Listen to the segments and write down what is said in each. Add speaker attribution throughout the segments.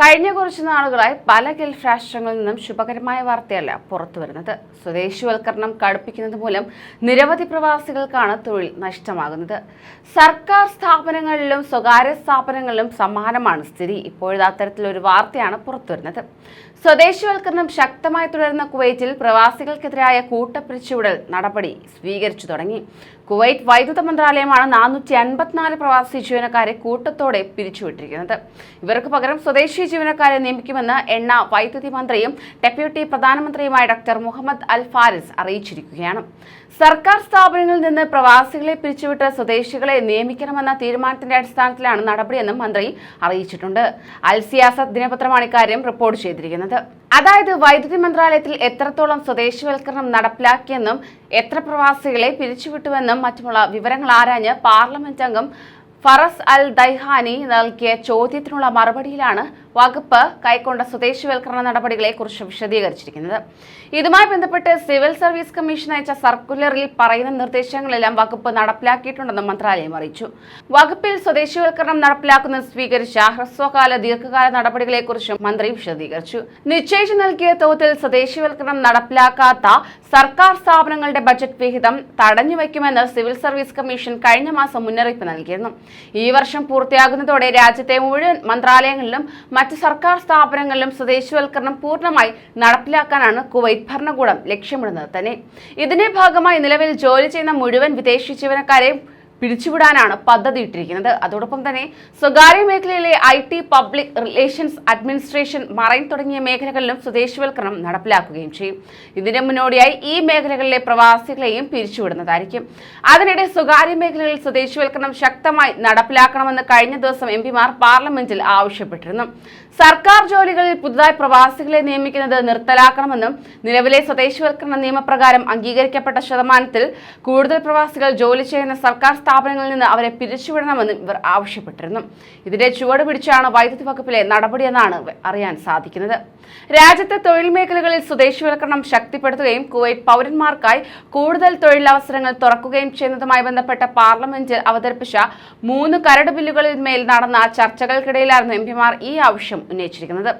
Speaker 1: കഴിഞ്ഞ കുറച്ച് നാളുകളായി പല ഗൾഫ് രാഷ്ട്രങ്ങളിൽ നിന്നും ശുഭകരമായ വാർത്തയല്ല പുറത്തു വരുന്നത്. സ്വദേശിവൽക്കരണം കടുപ്പിക്കുന്നത് മൂലം നിരവധി പ്രവാസികൾക്കാണ് തൊഴിൽ നഷ്ടമാകുന്നത്. സർക്കാർ സ്ഥാപനങ്ങളിലും സ്വകാര്യ സ്ഥാപനങ്ങളിലും സമാനമാണ് സ്ഥിതി. ഇപ്പോഴത്തെ അത്തരത്തിലൊരു വാർത്തയാണ് പുറത്തുവരുന്നത് സ്വദേശിവൽക്കരണം ശക്തമായി തുടരുന്ന കുവൈറ്റിൽ പ്രവാസികൾക്കെതിരായ കൂട്ടപ്പിരിച്ചുവിടൽ നടപടി സ്വീകരിച്ചു തുടങ്ങി. കുവൈറ്റ് വൈദ്യുത മന്ത്രാലയമാണ് നാനൂറ്റി അൻപത്തിനാല് പ്രവാസി ജീവനക്കാരെ കൂട്ടത്തോടെ പിരിച്ചുവിട്ടിരിക്കുന്നത്. ഇവർക്ക് പകരം സ്വദേശി ജീവനക്കാരെ നിയമിക്കുമെന്ന് എണ്ണ വൈദ്യുതി മന്ത്രിയും ഡെപ്യൂട്ടി പ്രധാനമന്ത്രിയുമായ ഡോക്ടർ മുഹമ്മദ് അൽ ഫാരിസ് അറിയിച്ചിരിക്കുകയാണ്. സർക്കാർ സ്ഥാപനങ്ങളിൽ നിന്ന് പ്രവാസികളെ പിരിച്ചുവിട്ട് സ്വദേശികളെ നിയമിക്കണമെന്ന തീരുമാനത്തിന്റെ അടിസ്ഥാനത്തിലാണ് നടപടിയെന്നും മന്ത്രി അറിയിച്ചിട്ടുണ്ട്. അൽ സിയാസത്ത് ദിനപത്രമാണ് ഇക്കാര്യം റിപ്പോർട്ട് ചെയ്തിരിക്കുന്നത്. അതായത് വൈദ്യുതി മന്ത്രാലയത്തിൽ എത്രത്തോളം സ്വദേശിവൽക്കരണം നടപ്പിലാക്കിയെന്നും എത്ര പ്രവാസികളെ പിരിച്ചുവിട്ടുവെന്നും മറ്റുമുള്ള വിവരങ്ങൾ ആരാഞ്ഞ് പാർലമെന്റ് അംഗം ഫറസ് അൽ ദൈഹാനി നൽകിയ ചോദ്യത്തിനുള്ള മറുപടിയിലാണ് വകുപ്പ് കൈക്കൊണ്ട സ്വദേശിവൽക്കരണ നടപടികളെ കുറിച്ച് വിശദീകരിച്ചിരിക്കുന്നത്. ഇതുമായി ബന്ധപ്പെട്ട് സിവിൽ സർവീസ് കമ്മീഷൻ അയച്ച സർക്കുലറിൽ പറയുന്ന നിർദ്ദേശങ്ങളെല്ലാം വകുപ്പ് നടപ്പിലാക്കിയിട്ടുണ്ടെന്നും മന്ത്രാലയം അറിയിച്ചു. വകുപ്പിൽ സ്വദേശിവൽക്കരണം നടപ്പിലാക്കുന്നത് സ്വീകരിച്ച ഹ്രസ്വകാല ദീർഘകാല നടപടികളെക്കുറിച്ചും മന്ത്രി വിശദീകരിച്ചു. നിശ്ചയിച്ചു നൽകിയ തോതിൽ സ്വദേശിവൽക്കരണം നടപ്പിലാക്കാത്ത സർക്കാർ സ്ഥാപനങ്ങളുടെ ബജറ്റ് വിഹിതം തടഞ്ഞു തടഞ്ഞുവെക്കുമെന്ന് സിവിൽ സർവീസ് കമ്മീഷൻ കഴിഞ്ഞ മാസം മുന്നറിയിപ്പ് നൽകിയിരുന്നു. ഈ വർഷം പൂർത്തിയാകുന്നതോടെ രാജ്യത്തെ മുഴുവൻ മന്ത്രാലയങ്ങളിലും മറ്റ് സർക്കാർ സ്ഥാപനങ്ങളിലും സ്വദേശിവൽക്കരണം പൂർണമായി നടപ്പിലാക്കാനാണ് കുവൈറ്റ് ഭരണകൂടം ലക്ഷ്യമിടുന്നത് തന്നെ. ഇതിന്റെ ഭാഗമായി നിലവിൽ ജോലി ചെയ്യുന്ന മുഴുവൻ വിദേശ ജീവനക്കാരെയും പിരിച്ചുവിടാനാണ് പദ്ധതി ഇട്ടിരിക്കുന്നത് അതോടൊപ്പം തന്നെ സ്വകാര്യ മേഖലയിലെ I T public relations administration marine തുടങ്ങിയ മേഖലകളിലും സ്വദേശിവൽക്കരണം നടപ്പിലാക്കുകയും ചെയ്യും. ഇതിന് മുന്നോടിയായി ഈ മേഖലകളിലെ പ്രവാസികളെയും പിരിച്ചുവിടുന്നതായിരിക്കും. അതിനിടെ സ്വകാര്യ മേഖലകളിൽ സ്വദേശിവൽക്കരണം ശക്തമായി നടപ്പിലാക്കണമെന്ന് കഴിഞ്ഞ ദിവസം എം പാർലമെന്റിൽ ആവശ്യപ്പെട്ടിരുന്നു. സർക്കാർ ജോലികളിൽ പുതുതായി പ്രവാസികളെ നിയമിക്കുന്നത് നിർത്തലാക്കണമെന്നും നിലവിലെ സ്വദേശിവൽക്കരണ നിയമപ്രകാരം അംഗീകരിക്കപ്പെട്ട ശതമാനത്തിൽ കൂടുതൽ പ്രവാസികൾ ജോലി ചെയ്യുന്ന സർക്കാർ സ്ഥാപനങ്ങളിൽ നിന്ന് അവരെ പിരിച്ചുവിടണമെന്നും ഇവർ ആവശ്യപ്പെട്ടിരുന്നു. ഇതിന്റെ ചുവട് പിടിച്ചാണ് വൈദ്യുതി വകുപ്പിലെ നടപടിയെന്നാണ് അറിയാൻ സാധിക്കുന്നത്. രാജ്യത്തെ തൊഴിൽ മേഖലകളിൽ സ്വദേശിവൽക്കരണം ശക്തിപ്പെടുത്തുകയും കുവൈറ്റ് പൗരന്മാർക്കായി കൂടുതൽ തൊഴിലവസരങ്ങൾ തുറക്കുകയും ചെയ്യുന്നതുമായി ബന്ധപ്പെട്ട പാർലമെന്റിൽ അവതരിപ്പിച്ച മൂന്ന് കരട് ബില്ലുകളിൽ മേൽ നടന്ന ചർച്ചകൾക്കിടയിലായിരുന്നു എം പിമാർ ഈ ആവശ്യം ഉന്നയിച്ചിരിക്കുന്നത്.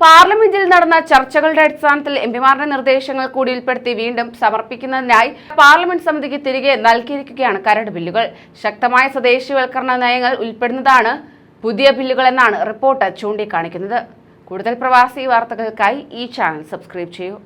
Speaker 1: പാർലമെന്റിൽ നടന്ന ചർച്ചകളുടെ അടിസ്ഥാനത്തിൽ എംപിമാരുടെ നിർദ്ദേശങ്ങൾ കൂടി ഉൾപ്പെടുത്തി വീണ്ടും സമർപ്പിക്കുന്നതിനായി പാർലമെന്റ് സമിതിക്ക് തിരികെ നൽകിയിരിക്കുകയാണ് കരട് ബില്ലുകൾ. ശക്തമായ സ്വദേശിവൽക്കരണ നയങ്ങൾ ഉൾപ്പെടുന്നതാണ് പുതിയ ബില്ലുകൾ എന്നാണ് റിപ്പോർട്ട് ചൂണ്ടിക്കാണിക്കുന്നത്. കൂടുതൽ പ്രവാസി വാർത്തകൾക്കായി ഈ ചാനൽ സബ്സ്ക്രൈബ് ചെയ്യൂ.